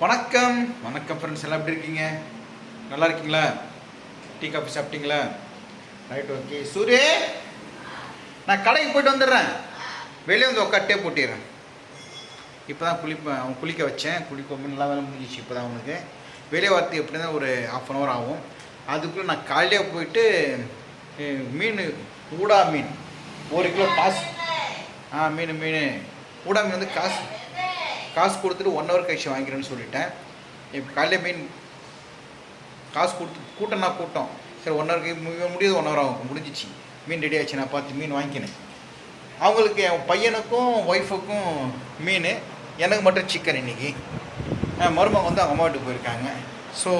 வணக்கம். வணக்கம் ஃப்ரெண்ட்ஸ் எல்லாம் எப்படி இருக்கீங்க? நல்லா இருக்கீங்களா? டீ காஃபி சாப்பிட்டீங்களா? ரைட் ஓகே சூரிய நான் கடைக்கு போயிட்டு வந்துடுறேன். வெளியே வந்து உட்காட்டே போட்டிடுறேன். இப்போ தான் குளிப்பேன் அவன் குளிக்க வச்சேன். குளிக்க நல்லா வேலை முடிஞ்சிச்சு இப்போ தான் அவனுக்கு. வெளியே வரத்துக்கு எப்படி தான் ஒரு ஆஃப் அன் ஹவர் ஆகும். அதுக்குள்ளே நான் காலையிலே போயிட்டு மீன் ஊடா மீன். ஒரு கிலோ காசு. ஆ மீன் மீன். ஊடா மீன் வந்து காசு. காசு கொடுத்துட்டு ஒன் ஹவர் கழிச்சு வாங்கிக்கிறேன்னு சொல்லிட்டேன். இப்போ காலையில் மீன் காசு கொடுத்து கூட்டம்னா கூட்டம். சரி ஒன் ஹவர் முடியாது ஒன் ஹவர் ஆகும். முடிஞ்சிச்சு. மீன் ரெடி ஆச்சு நான் பார்த்து மீன் வாங்கிக்கினேன் அவங்களுக்கு என் பையனுக்கும் ஒய்ஃபுக்கும் மீன். எனக்கு மட்டும் சிக்கன் இன்னைக்கு. மருமகன் வந்து அவங்க அம்மா வீட்டுக்கு போயிருக்காங்க. ஸோ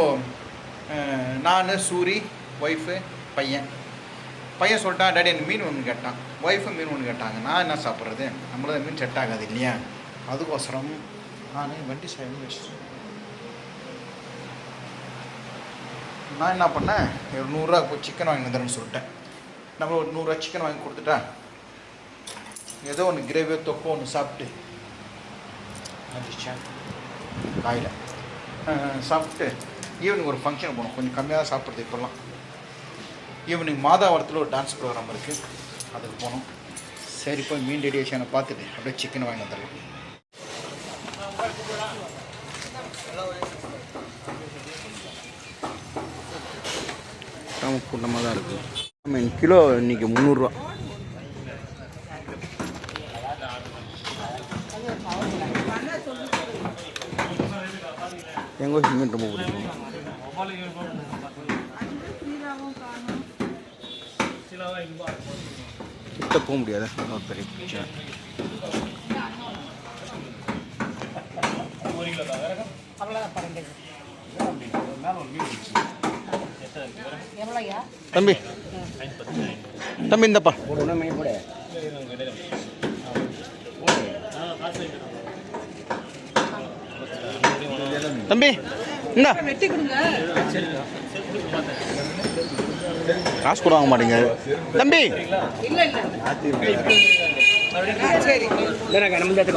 நான் சூரி ஒய்ஃபு பையன். பையன் சொல்லிட்டான் டேடி எனக்கு மீன் ஒன்று கேட்டான். ஒய்ஃபு மீன் ஒன்று கேட்டாங்க. நான் என்ன சாப்பிட்றது? நம்மளது மீன் செட் ஆகாது இல்லையா? அதுக்கோசரம் நான் வண்டி சைடு வச்சு நான் என்ன பண்ணேன்? ஒரு நூறுரூவா போய் சிக்கன் வாங்கி வந்துடுறேன்னு சொல்லிட்டேன். நம்ம ஒரு நூறுரூவா சிக்கன் வாங்கி கொடுத்துட்டேன் ஏதோ ஒன்று கிரேவியோ தொப்போ ஒன்று சாப்பிட்டு வந்துச்சேன் காயில். சாப்பிட்டு ஈவினிங் ஒரு ஃபங்க்ஷன் போனோம். கொஞ்சம் கம்மியாக தான் சாப்பிட்றது இப்போல்லாம் ஈவினிங் மாதாவரத்தில் ஒரு டான்ஸ் ப்ரோக்ராம் இருக்குது அதுக்கு போனோம். சரி போய் மீன் ரெடியேஷனை பார்த்துட்டு அப்படியே சிக்கன் வாங்கி வந்துடலாம் கூட்டமாக தான் இருக்குது மீன் கிலோ இன்னைக்கு முந்நூறுரூவா எங்கள் மீன் ரொம்ப பிடிக்கும். கிட்ட போக முடியாது? ஒரு பெரிய பிரச்சனை. தம்பி தம்பி இந்தப்பா தம்பி கொடுங்க காசு கூட வாங்க மாட்டீங்க. தம்பி. இல்ல இல்ல. சரி. இது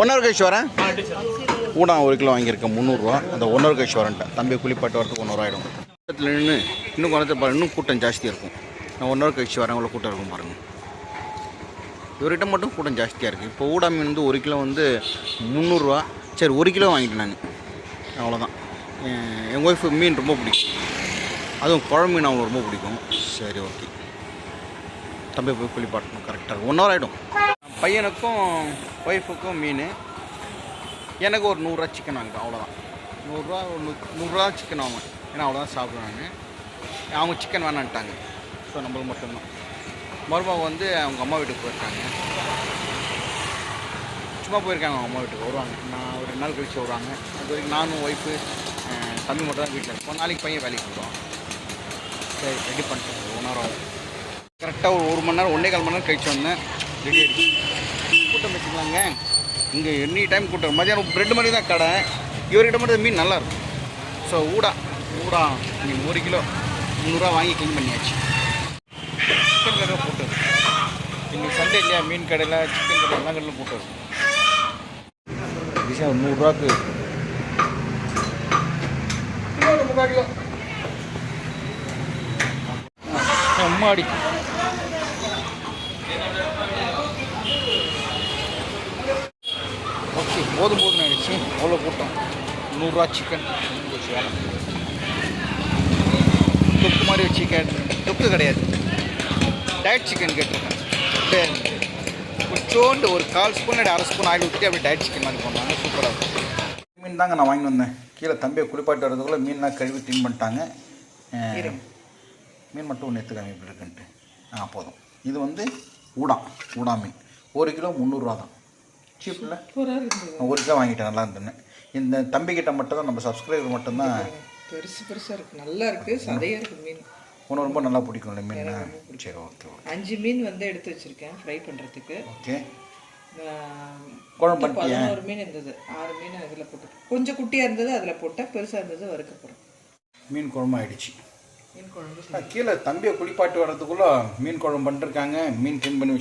என்ன மீன் கழிச்சு வரேன் ஊடா ஒரு கிலோ வாங்கியிருக்கேன் முந்நூறுரூவா அந்த ஒன் கழிச்சு வரேன்ட்டேன் தம்பி குளிப்பாட்டு வரதுக்கு ஒன் ஆகிடும் கூட்டத்தில் நின்று இன்னும் கொஞ்சம் பாரு இன்னும் கூட்டம் ஜாஸ்தி இருக்கும். நான் ஒன் ஹவர் கழிச்சு வரேன் அவ்வளோ கூட்டம் இருக்கும் பாருங்கள் இவர்கிட்ட மட்டும் கூட்டம் ஜாஸ்தியாக இருக்குது இப்போ ஊடா மீன் வந்து ஒரு கிலோ வந்து முந்நூறுரூவா சரி ஒரு கிலோ வாங்கிட்டேன் நான். அவ்வளோதான் எங்கள் ஒய்ஃபு மீன் ரொம்ப பிடிக்கும். அதுவும் குழம்பு மீன் அவங்களுக்கு ரொம்ப பிடிக்கும். சரி ஓகே தம்பி போய் குளிப்பாட்டணும் கரெக்டாக ஒன் ஹவர் ஆகிடும் பையனுக்கும் ஒய்ஃபுக்கும் மீன். எனக்கு ஒரு நூறுரூவா சிக்கன் வாங்கிட்டோம் அவ்வளோதான் நூறுரூவா ஒரு நூ- நூறுரூவா சிக்கன் வாங்க. ஏன்னா அவ்வளோதான் சாப்பிடுவாங்க அவங்க சிக்கன் வேணான்ட்டாங்க. ஸோ நம்மளுக்கு மட்டும்தான். மருமக வந்து அவங்க அம்மா வீட்டுக்கு போயிருக்காங்க. சும்மா போயிருக்காங்க அவங்க அம்மா வீட்டுக்கு வருவாங்க. நான் ஒரு ரெண்டு நாள் கழிச்சு வருவாங்க. அது வரைக்கும் நானும் ஒய்ஃபு தம்பி மட்டும் தான் வீட்டில் இருப்போம். நாளைக்கு பையன் வேலைக்கு போடுவான் சரி ரெடி பண்ணிட்டேன். ஒன் ஹவர் ஆகும் கரெக்டாக ஒரு ஒரு மணி நேரம் ஒன்றே கால் மணி நேரம் கழிச்சு வந்தேன். ரெடி கூட்டம் வச்சுக்கலாங்க. இங்கே எனி டைம் கூட்டம். மதியானம் ரெண்டு மணி தான் கடை. இவர்கிட்ட மட்டும் மீன் நல்லா இருக்கும். ஸோ ஊடா. ஊடா. நீங்கள் ஒரு கிலோ முந்நூறுரூவா வாங்கி க்ளீன் பண்ணியாச்சு. சிக்கன் கடை போட்டு இன்னைக்கு சண்டே இல்லையா? மீன் கடையில் சிக்கன் கடை எல்லா கடையிலும் போட்டு இருக்கும் நூறுரூவாக்கு. முக்கால் கிலோ. அம்மாடி ஓகே போதும் போதும் ஆயிடுச்சு அவ்வளோ கூட்டம். நூறுரூவா சிக்கன் வேலை. தொக்கு மாதிரி வச்சு கேட்டு தொக்கு கிடையாது. டயட் சிக்கன் கேட்டிருக்கேன். அப்படியே கொஞ்சோண்டு ஒரு கால் ஸ்பூன் இல்லை அரை ஸ்பூன் ஆயில் ஊற்றி அப்படியே டயட் சிக்கன் மாதிரி பண்ணாங்க சூப்பராக இருக்கும். மீன் தாங்க நான் வாங்கி வந்தேன். கீழே தம்பியை குளிப்பாட்டு வரதுக்குள்ளே மீன்லாம் கழுவி க்ளீன் பண்ணிட்டாங்க. மீன் மட்டும் ஒன்று எடுத்துக்காங்க இப்படி இருக்குன்ட்டு. ஆ போதும். இது வந்து ஊடா. ஊடா மீன். ஒரு கிலோ முந்நூறுரூவா தான். சீப்பில் இருக்குது கிலோ வாங்கிட்டேன் நல்லா இருந்தேன்னு. இந்த தம்பிக்கிட்ட மட்டும் தான் நம்ம சப்ஸ்கிரைபர் மட்டும்தான். பெருசு பெருசா இருக்கு. நல்லா இருக்கு சதையா இருக்கு மீன். உனக்கு ரொம்ப நல்லா பிடிக்கும்ல மீன். சரி ஓகே ஓகே. அஞ்சு மீன் வந்து எடுத்து வச்சிருக்கேன் ஃப்ரை பண்றதுக்கு. ஓகே. குழம்பு? பதினோரு மீன் இருந்தது. ஆறு மீன் அதில் போட்டு கொஞ்சம் குட்டியா இருந்தது அதில் போட்டேன். பெருசா இருந்தது வறுக்க போகிறோம் மீன் குழம்பு ஆயிடுச்சு. மீன் குழம்பு ஆ, கீழே தம்பியை குளிப்பாட்டி வர்றதுக்குள்ளே மீன் குழம்பு பண்ணிருக்காங்க மீன் க்ளீன் பண்ணி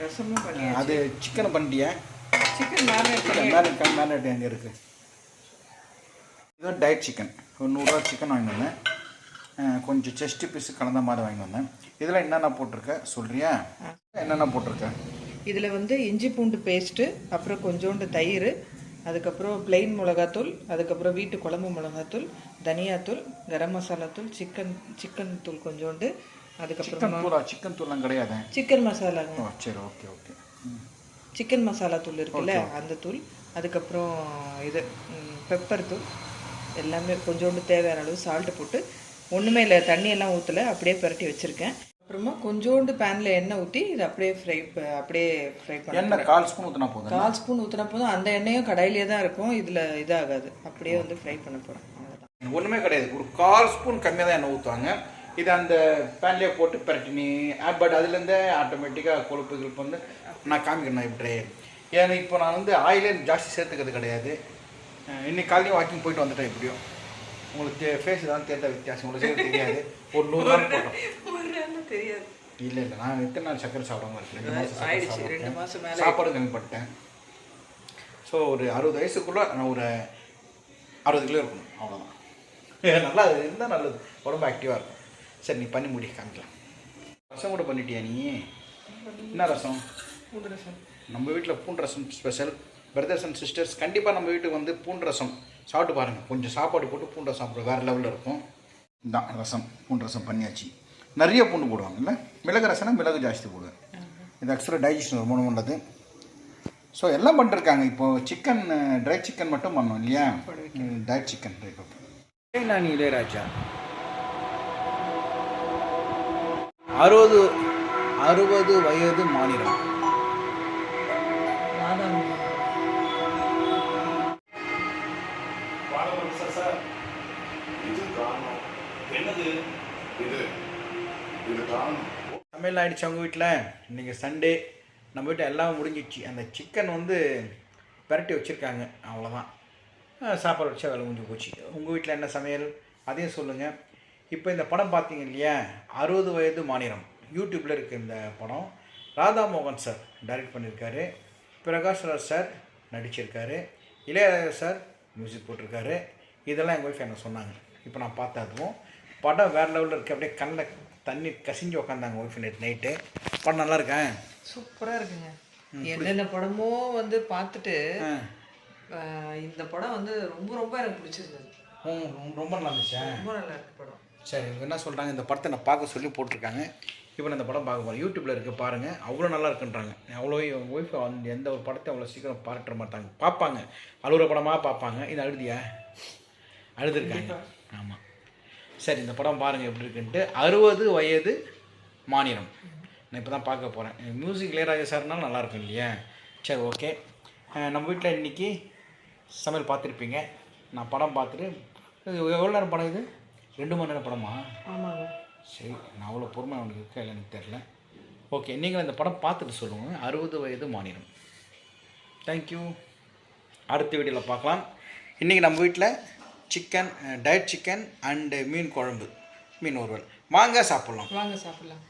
ரசமும் பண்ணி அது சிக்கனை பண்ணிட்டியா? சிக்கன் மேரினேட் மேரினேட் மேரினேட் எங்கே இருக்குது இதுதான் டயட் சிக்கன் ஒரு நூறுரூவா சிக்கன் வாங்கி வந்தேன். கொஞ்சம் செஸ்ட் பீஸ் கலந்த மாதிரி வாங்கி வந்தேன். இதில் என்னென்ன போட்டிருக்க? சொல்கிறியா என்னென்ன போட்டிருக்க? இதில் வந்து இஞ்சி பூண்டு பேஸ்ட்டு அப்புறம் கொஞ்சோண்டு தயிர் அதுக்கப்புறம் plain மிளகாத்தூள் அதுக்கப்புறம் வீட்டு குழம்பு மிளகாத்தூள் தனியாத்தூள் கரம் மசாலா தூள் சிக்கன் சிக்கன் தூள் கொஞ்சோண்டு அதுக்கப்புறம் சிக்கன் தூளா? சிக்கன் தூள்லாம் கிடையாது? சிக்கன் மசாலாங்க ஓ சரி ஓகே ஓகே சிக்கன் மசாலா தூள் இருக்குல்ல அந்த தூள் அதுக்கப்புறம் இது பெப்பர் தூள் எல்லாமே கொஞ்சோண்டு தேவையான அளவு சால்ட்டு போட்டு ஒன்றுமே இல்லை தண்ணியெல்லாம் ஊற்றலை அப்படியே பிரட்டி வச்சுருக்கேன். அப்புறமா கொஞ்சோண்டு பேனில் எண்ணெய் ஊற்றி இதை அப்படியே ஃப்ரை அப்படியே ஃப்ரை பண்ண எண்ணெய் கால் ஸ்பூன் ஊற்றினா போதும் கால் ஸ்பூன் ஊற்றின போதும். அந்த எண்ணெயும் கடாயிலே தான் இருக்கும் இதில் இதாகாது. அப்படியே வந்து ஃப்ரை பண்ண போகிறோம் அவ்வளோதான் ஒன்றுமே கிடையாது. ஒரு கால் ஸ்பூன் கம்மியாக தான் எண்ணெய் ஊற்றுவாங்க இது அந்த பேன்லேயே போட்டு பிரட்டினி பட் அதுலேருந்தே ஆட்டோமேட்டிக்காக கொழுப்பு கிழப்பு வந்து நான் காமிக்கிறேன் இப்படி ஏன்னா இப்போ நான் வந்து ஆயிலே ஜாஸ்தி சேர்த்துக்கிறது கிடையாது. இன்னைக்கு காலையும் வாக்கிங் போயிட்டு வந்துட்டேன் எப்படியும் உங்களுக்கு ஃபேஸ் தான் தெரிந்த வித்தியாசம். உங்களுக்கு தெரியாது. ஒரு நூறு நாள் போட்டோம். தெரியாது. இல்லை இல்லை நான் எத்தனை நாள் சக்கரை சாப்பிடாம இருக்கேன்? ரெண்டு மேல சாப்பாடு கம்மி பண்ணிட்டேன் ஸோ ஒரு அறுபது வயசுக்குள்ள நான் ஒரு அறுபது கிலோ இருக்கணும். அவ்வளோதான் நல்லா இருந்தால் நல்லது. உடம்பு ஆக்டிவாக இருக்கும். சரி நீ பண்ணி முடி காமிக்கலாம். ரசம் கூட பண்ணிட்டியா நீ? என்ன ரசம்? பூண்டு ரசம். நம்ம வீட்டில் பூண்டு ரசம் ஸ்பெஷல் பிரதர்ஸ் அண்ட் சிஸ்டர்ஸ் கண்டிப்பாக நம்ம வீட்டுக்கு வந்து பூண்டு ரசம். சாப்பிட்டு பாருங்கள் கொஞ்சம் சாப்பாடு போட்டு பூண்டு ரசம் சாப்பிட வேறு லெவலில் இருக்கும். இதான் ரசம். பூண்டு ரசம் பண்ணியாச்சு. நிறைய பூண்டு போடுவாங்கல்ல? மிளகு ரசம்னா மிளகு ஜாஸ்தி போடுவேன். இது ஆக்சுவலாக டைஜஷன் ரொம்ப நல்லது ஸோ எல்லாம் பண்ணிருக்காங்க. இப்போ சிக்கன் ட்ரை சிக்கன் மட்டும் பண்ணோம் இல்லையா? டயட் சிக்கன் ட்ரை நான் இளையராஜா. அறுபது அறுபது வயது மாநிலம். பாலகுரு சார். சார் இது காரணம். என்னது? இது. இது காரணம். சமையல் ஆயிடுச்சு அவங்க வீட்டில் இன்றைக்கி சண்டே. நம்ம வீட்டில் எல்லாம் முடிஞ்சிடுச்சு. அந்த சிக்கன் வந்து பிரட்டி வச்சுருக்காங்க. அவ்வளோதான் சாப்பாடு வச்சா வேலை முடிஞ்சு போச்சு. உங்கள் வீட்டில் என்ன சமையல்? அதையும் சொல்லுங்கள் இப்போ இந்த படம் பார்த்தீங்க இல்லையா? அறுபது வயது மாநிலம். யூடியூப்பில் இருக்குது இந்த படம். ராதா மோகன் சார் டைரக்ட் பண்ணியிருக்காரு பிரகாஷ் ராஜ் சார் நடிச்சிருக்காரு. இளையராஜா சார் மியூசிக் போட்டிருக்காரு. இதெல்லாம் எங்கள் ஒய்ஃப் எனக்கு சொன்னாங்க. இப்போ நான் பார்த்தேன் அதுவும். படம் வேறு லெவலில் இருக்குது அப்படியே கண்ணில் தண்ணி கசிஞ்சு உக்காந்தாங்க ஒய்ஃப் நேற்று நைட்டு படம் நல்லா இருக்கேன் சூப்பராக இருக்குங்க. என்னென்ன படமோ வந்து பார்த்துட்டு இந்த படம் வந்து ரொம்ப ரொம்ப எனக்கு பிடிச்சிருந்தது. ரொம்ப நல்லா இருந்துச்சா? ரொம்ப நல்லா இருக்கு படம். சரி இவங்க என்ன சொல்கிறாங்க இந்த படத்தை நான் பார்க்க சொல்லி போட்டிருக்காங்க. இப்போ நான் இந்த படம் பார்க்க போகிறேன் யூடியூப்பில் இருக்குது பாருங்கள் அவ்வளோ நல்லா இருக்குன்றாங்க. அவ்வளோ ஒய்ஃப் வந்து எந்த ஒரு படத்தை அவ்வளோ சீக்கிரம் பாராட்ட மாட்டாங்க. பார்ப்பாங்க. அழுகிற படமாக பார்ப்பாங்க. இது அழுதியா? அழுதுருக்காங்க. ஆமாம் சரி இந்த படம் பாருங்கள் எப்படி இருக்குன்ட்டு. அறுபது வயது மாநிலம். நான் இப்போ தான் பார்க்க போகிறேன் மியூசிக் இளையராஜா சார்னாலும் நல்லா இருக்கும் இல்லையா? சரி ஓகே நம்ம வீட்டில் இன்றைக்கி சமையல் பார்த்துருப்பீங்க. நான் படம் பார்த்துட்டு எவ்வளோ நேரம் படம் இது? ரெண்டு மணி நேரம் படமா? ஆமாங்க. சரி நான் அவ்வளோ பொறுமை அவனுக்கு இருக்கா இல்லைன்னு தெரில ஓகே நீங்கள் இந்த படம் பார்த்துட்டு சொல்லுங்கள் அறுபது வயது மாநிலம். தேங்க்யூ அடுத்த வீடியோவில் பார்க்கலாம். இன்றைக்கி நம்ம வீட்டில் சிக்கன் டயட் சிக்கன் அண்டு மீன் குழம்பு மீன் ஒருவல் வாங்க சாப்பிட்லாம். வாங்க சாப்பிட்லாம்.